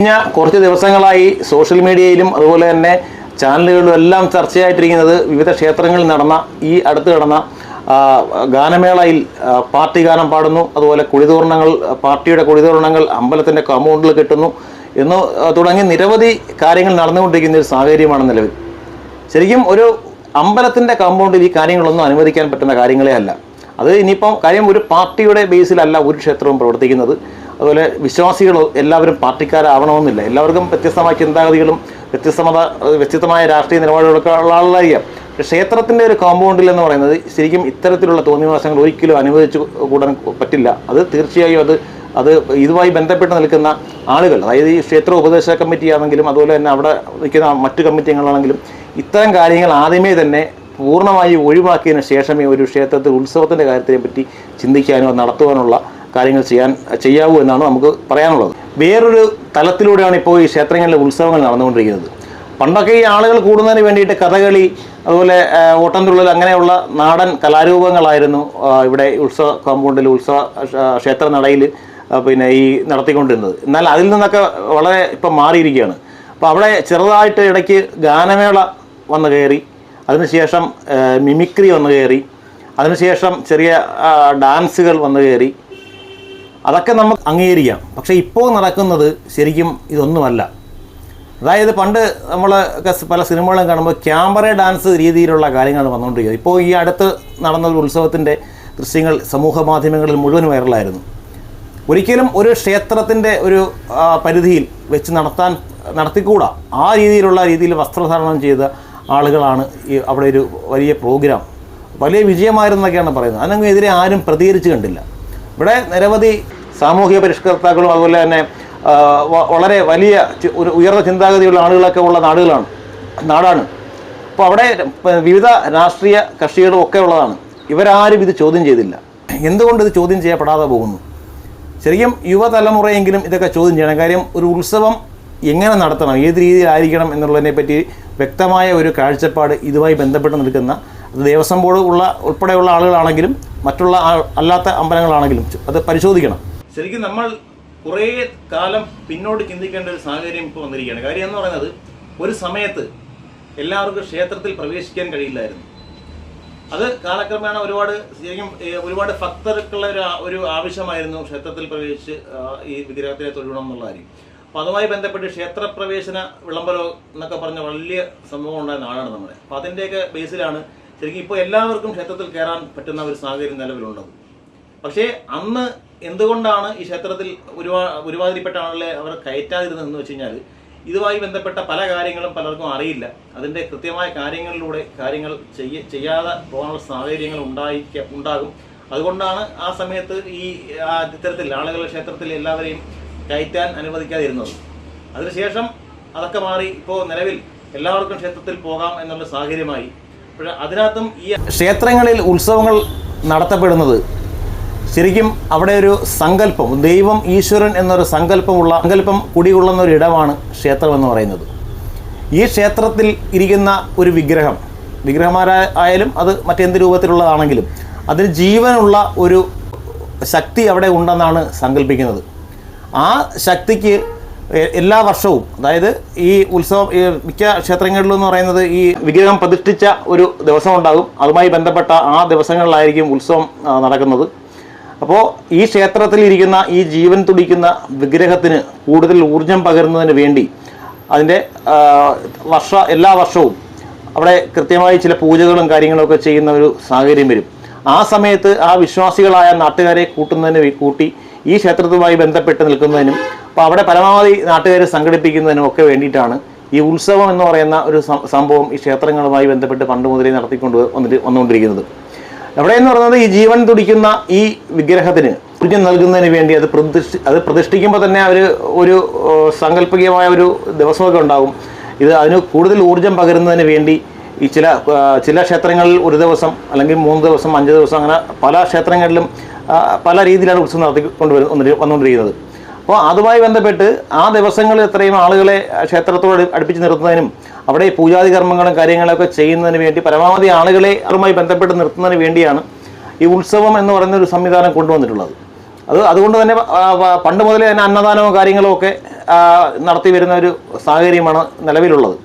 കഴിഞ്ഞ കുറച്ച് ദിവസങ്ങളായി സോഷ്യൽ മീഡിയയിലും അതുപോലെ തന്നെ ചാനലുകളിലും എല്ലാം ചർച്ചയായിട്ടിരിക്കുന്നത് വിവിധ ക്ഷേത്രങ്ങളിൽ നടന്ന ഈ അടുത്ത് നടന്ന ഗാനമേളയിൽ പാർട്ടി ഗാനം പാടുന്നു. അതുപോലെ കുടിതോരണങ്ങൾ പാർട്ടിയുടെ കുടിതോരണങ്ങൾ അമ്പലത്തിന്റെ കമ്പൗണ്ടിൽ കിട്ടുന്നു എന്ന് തുടങ്ങി നിരവധി കാര്യങ്ങൾ നടന്നുകൊണ്ടിരിക്കുന്ന ഒരു സാഹചര്യമാണ് നിലവിൽ. ശരിക്കും ഒരു അമ്പലത്തിന്റെ കമ്പൗണ്ടിൽ ഈ കാര്യങ്ങളൊന്നും അനുവദിക്കാൻ പറ്റുന്ന കാര്യങ്ങളേ അല്ല. അത് ഇനിയിപ്പം കാര്യം ഒരു പാർട്ടിയുടെ ബേസിലല്ല ഒരു ക്ഷേത്രവും പ്രവർത്തിക്കുന്നത്. അതുപോലെ വിശ്വാസികൾ എല്ലാവരും പാർട്ടിക്കാരാവണമെന്നില്ല. എല്ലാവർക്കും വ്യത്യസ്തമായ ചിന്താഗതികളും വ്യത്യസ്തമത വ്യത്യസ്തമായ രാഷ്ട്രീയ നിലപാടുകളൊക്കെ ഉള്ള ആളായിരിക്കാം. ക്ഷേത്രത്തിന്റെ ഒരു കോമ്പൗണ്ടിൽ എന്ന് പറയുന്നത് ശരിക്കും ഇത്തരത്തിലുള്ള തോന്നിവാസങ്ങൾ ഒരിക്കലും അനുവദിച്ചു കൂടാൻ പറ്റില്ല. അത് തീർച്ചയായും അത് അത് ഇതുമായി ബന്ധപ്പെട്ട് നിൽക്കുന്ന ആളുകൾ അതായത് ഈ ക്ഷേത്ര ഉപദേശ കമ്മിറ്റി ആണെങ്കിലും അതുപോലെ തന്നെ അവിടെ നിൽക്കുന്ന മറ്റു കമ്മിറ്റികളാണെങ്കിലും ഇത്തരം കാര്യങ്ങൾ ആദ്യമേ തന്നെ പൂർണമായി ഒഴിവാക്കിയതിന് ശേഷമേ ഒരു ക്ഷേത്രത്തിൽ ഉത്സവത്തിന്റെ കാര്യത്തിനെ പറ്റി ചിന്തിക്കാനോ നടത്തുവാനുള്ള കാര്യങ്ങൾ ചെയ്യാൻ ചെയ്യാവൂ എന്നാണ് നമുക്ക് പറയാനുള്ളത്. വേറൊരു തലത്തിലൂടെയാണ് ഇപ്പോൾ ഈ ക്ഷേത്രങ്ങളിലെ ഉത്സവങ്ങൾ നടന്നുകൊണ്ടിരിക്കുന്നത്. പണ്ടൊക്കെ ഈ ആളുകൾ കൂടുന്നതിന് വേണ്ടിയിട്ട് കഥകളി അതുപോലെ ഓട്ടംതുള്ളൽ അങ്ങനെയുള്ള നാടൻ കലാരൂപങ്ങളായിരുന്നു ഇവിടെ ഉത്സവ കോമ്പൗണ്ടിൽ ഉത്സവ ക്ഷേത്ര നടയിൽ പിന്നെ ഈ നടത്തിക്കൊണ്ടിരുന്നത്. എന്നാൽ അതിൽ നിന്നൊക്കെ വളരെ ഇപ്പം മാറിയിരിക്കുകയാണ്. അപ്പോൾ അവിടെ ചെറുതായിട്ട് ഇടയ്ക്ക് ഗാനമേള വന്നു കയറി അതിനുശേഷം മിമിക്രി വന്നു കയറി അതിനുശേഷം ചെറിയ ഡാൻസുകൾ വന്നു കയറി അതൊക്കെ നമുക്ക് അംഗീകരിക്കാം. പക്ഷേ ഇപ്പോൾ നടക്കുന്നത് ശരിക്കും ഇതൊന്നുമല്ല. അതായത് പണ്ട് നമ്മൾ പല സിനിമകളും കാണുമ്പോൾ ക്യാമറ ഡാൻസ് രീതിയിലുള്ള കാര്യങ്ങളാണ് വന്നുകൊണ്ടിരിക്കുന്നത്. ഇപ്പോൾ ഈ അടുത്ത് നടന്ന ഒരു ഉത്സവത്തിന്റെ ദൃശ്യങ്ങൾ സമൂഹ മാധ്യമങ്ങളിൽ മുഴുവൻ വൈറലായിരുന്നു. ഒരിക്കലും ഒരു ക്ഷേത്രത്തിന്റെ ഒരു പരിധിയിൽ വെച്ച് നടത്താൻ നടത്തിക്കൂടാ. ആ രീതിയിലുള്ള രീതിയിൽ വസ്ത്രധാരണം ചെയ്ത ആളുകളാണ് ഈ അവിടെ ഒരു വലിയ പ്രോഗ്രാം. വലിയ വിജയമായിരുന്നൊക്കെയാണ് പറയുന്നത്. അതിനെതിരെ ആരും പ്രതികരിച്ചു കണ്ടില്ല. ഇവിടെ നിരവധി സാമൂഹിക പരിഷ്കർത്താക്കളും അതുപോലെ തന്നെ വളരെ വലിയ ഒരു ഉയർന്ന ചിന്താഗതിയുള്ള ആളുകളൊക്കെ ഉള്ള നാടുകളാണ് നാടാണ്. അപ്പോൾ അവിടെ വിവിധ രാഷ്ട്രീയ കക്ഷികളും ഒക്കെ ഉള്ളതാണ്. ഇവരാരും ഇത് ചോദ്യം ചെയ്തില്ല. എന്തുകൊണ്ട് ഇത് ചോദ്യം ചെയ്യപ്പെടാതെ പോകുന്നു? ശരിക്കും യുവതലമുറയെങ്കിലും ഇതൊക്കെ ചോദ്യം ചെയ്യണം. കാര്യം ഒരു ഉത്സവം എങ്ങനെ നടത്തണം? ഏത് രീതിയിലായിരിക്കണം എന്നുള്ളതിനെ പറ്റി വ്യക്തമായ ഒരു കാഴ്ചപ്പാട് ഇതുമായി ബന്ധപ്പെട്ട് നിൽക്കുന്ന അത് ദേവസ്വം ബോർഡ് ഉള്ള ഉൾപ്പെടെയുള്ള ആളുകളാണെങ്കിലും മറ്റുള്ള അല്ലാത്ത അമ്പലങ്ങളാണെങ്കിലും അത് പരിശോധിക്കണം. ശരിക്കും നമ്മൾ കുറേ കാലം പിന്നോട്ട് ചിന്തിക്കേണ്ട ഒരു സാഹചര്യം ഇപ്പോൾ വന്നിരിക്കുകയാണ്. കാര്യം എന്ന് പറയുന്നത് ഒരു സമയത്ത് എല്ലാവർക്കും ക്ഷേത്രത്തിൽ പ്രവേശിക്കാൻ കഴിയില്ലായിരുന്നു. അത് കാലക്രമേണ ഒരുപാട് ശരിക്കും ഒരുപാട് ഭക്തർക്കുള്ള ഒരു ഒരു ആവശ്യമായിരുന്നു ക്ഷേത്രത്തിൽ പ്രവേശിച്ച് ഈ വിഗ്രഹത്തിനെ തൊഴണം എന്നുള്ള കാര്യം. അപ്പോൾ അതുമായി ബന്ധപ്പെട്ട് ക്ഷേത്രപ്രവേശന വിളംബരം എന്നൊക്കെ പറഞ്ഞ വലിയ സംഭവം ഉണ്ടായ നാടാണ് നമ്മുടെ അപ്പോൾ അതിന്റെയൊക്കെ ബേസിലാണ് ശരിക്കും ഇപ്പോൾ എല്ലാവർക്കും ക്ഷേത്രത്തിൽ കയറാൻ പറ്റുന്ന ഒരു സാഹചര്യം നിലവിലുള്ളത്. പക്ഷേ അന്ന് എന്തുകൊണ്ടാണ് ഈ ക്ഷേത്രത്തിൽ ഒരുപാ ഒരുമാതിരിപ്പെട്ട ആളുകളെ അവർ കയറ്റാതിരുന്നതെന്ന് വെച്ച് കഴിഞ്ഞാൽ ഇതുമായി ബന്ധപ്പെട്ട പല കാര്യങ്ങളും പലർക്കും അറിയില്ല. അതിന്റെ കൃത്യമായ കാര്യങ്ങളിലൂടെ കാര്യങ്ങൾ ചെയ്യ ചെയ്യാതെ പോകാനുള്ള സാഹചര്യങ്ങൾ ഉണ്ടായിക്ക ഉണ്ടാകും. അതുകൊണ്ടാണ് ആ സമയത്ത് ഈ ഇത്തരത്തിൽ ആളുകൾ ക്ഷേത്രത്തിൽ എല്ലാവരെയും കയറ്റാൻ അനുവദിക്കാതിരുന്നത്. അതിനുശേഷം അതൊക്കെ മാറി ഇപ്പോൾ നിലവിൽ എല്ലാവർക്കും ക്ഷേത്രത്തിൽ പോകാം എന്നുള്ള സാഹചര്യമായി അതിനകത്തും ഈ ക്ഷേത്രങ്ങളിൽ ഉത്സവങ്ങൾ നടത്തപ്പെടുന്നത് ശരിക്കും അവിടെ ഒരു സങ്കല്പം ദൈവം ഈശ്വരൻ എന്നൊരു സങ്കല്പമുള്ള സങ്കല്പം കുടികൊള്ളുന്ന ഒരു ഇടമാണ് ക്ഷേത്രം എന്ന് പറയുന്നത്. ഈ ക്ഷേത്രത്തിൽ ഇരിക്കുന്ന ഒരു വിഗ്രഹം വിഗ്രഹമാരായാലും അത് മറ്റെന്ത് രൂപത്തിലുള്ളതാണെങ്കിലും അതിന് ജീവനുള്ള ഒരു ശക്തി അവിടെ ഉണ്ടെന്നാണ് സങ്കല്പിക്കുന്നത്. ആ ശക്തിക്ക് എല്ലാ വർഷവും അതായത് ഈ ഉത്സവം ഈ മിക്ക ക്ഷേത്രങ്ങളിലും എന്ന് പറയുന്നത് ഈ വിഗ്രഹം പ്രതിഷ്ഠിച്ച ഒരു ദിവസം ഉണ്ടാകും. അതുമായി ബന്ധപ്പെട്ട ആ ദിവസങ്ങളിലായിരിക്കും ഉത്സവം നടക്കുന്നത്. അപ്പോൾ ഈ ക്ഷേത്രത്തിൽ ഇരിക്കുന്ന ഈ ജീവൻ തുടിക്കുന്ന വിഗ്രഹത്തിന് കൂടുതൽ ഊർജം പകരുന്നതിന് വേണ്ടി അതിന്റെ വർഷ എല്ലാ വർഷവും അവിടെ കൃത്യമായി ചില പൂജകളും കാര്യങ്ങളൊക്കെ ചെയ്യുന്ന ഒരു സാഹചര്യം വരും. ആ സമയത്ത് ആ വിശ്വാസികളായ നാട്ടുകാരെ കൂട്ടുന്നതിന് കൂട്ടി ഈ ക്ഷേത്രത്തുമായി ബന്ധപ്പെട്ട് നിൽക്കുന്നതിനും അപ്പോൾ അവിടെ പരമാവധി നാട്ടുകാരെ സംഘടിപ്പിക്കുന്നതിനും ഒക്കെ വേണ്ടിയിട്ടാണ് ഈ ഉത്സവം എന്ന് പറയുന്ന ഒരു സംഭവം ഈ ക്ഷേത്രങ്ങളുമായി ബന്ധപ്പെട്ട് പണ്ട് മുതലേ നടത്തിക്കൊണ്ട് വന്നിട്ട് വന്നുകൊണ്ടിരിക്കുന്നത്. അവിടെ എന്ന് പറയുന്നത് ഈ ജീവൻ തുടിക്കുന്ന ഈ വിഗ്രഹത്തിന് ഊർജം നൽകുന്നതിന് വേണ്ടി അത് പ്രതിഷ്ഠി അത് പ്രതിഷ്ഠിക്കുമ്പോൾ തന്നെ അവർ ഒരു സാങ്കല്പികമായ ഒരു ദിവസമൊക്കെ ഉണ്ടാകും. ഇത് അതിന് കൂടുതൽ ഊർജം പകരുന്നതിന് വേണ്ടി ഈ ചില ചില ക്ഷേത്രങ്ങളിൽ ഒരു ദിവസം അല്ലെങ്കിൽ മൂന്ന് ദിവസം അഞ്ച് ദിവസം അങ്ങനെ പല ക്ഷേത്രങ്ങളിലും പല രീതിയിലാണ് ഉത്സവം നടത്തിക്കൊണ്ട് വന്നുകൊണ്ടിരിക്കുന്നത്. അപ്പോൾ അതുമായി ബന്ധപ്പെട്ട് ആ ദിവസങ്ങളിൽ എത്രയും ആളുകളെ ക്ഷേത്രത്തോട് അടുപ്പിച്ച് നിർത്തുന്നതിനും അവിടെ പൂജാതി കർമ്മങ്ങളും കാര്യങ്ങളൊക്കെ ചെയ്യുന്നതിന് വേണ്ടി പരമാവധി ആളുകളെ അതുമായി ബന്ധപ്പെട്ട് നിർത്തുന്നതിന് വേണ്ടിയാണ് ഈ ഉത്സവം എന്ന് പറയുന്ന ഒരു സംവിധാനം കൊണ്ടുവന്നിട്ടുള്ളത്. അത് അതുകൊണ്ട് തന്നെ പണ്ട് മുതലേ തന്നെ അന്നദാനവും കാര്യങ്ങളും ഒക്കെ നടത്തി വരുന്ന ഒരു സാഹചര്യമാണ് നിലവിലുള്ളത്.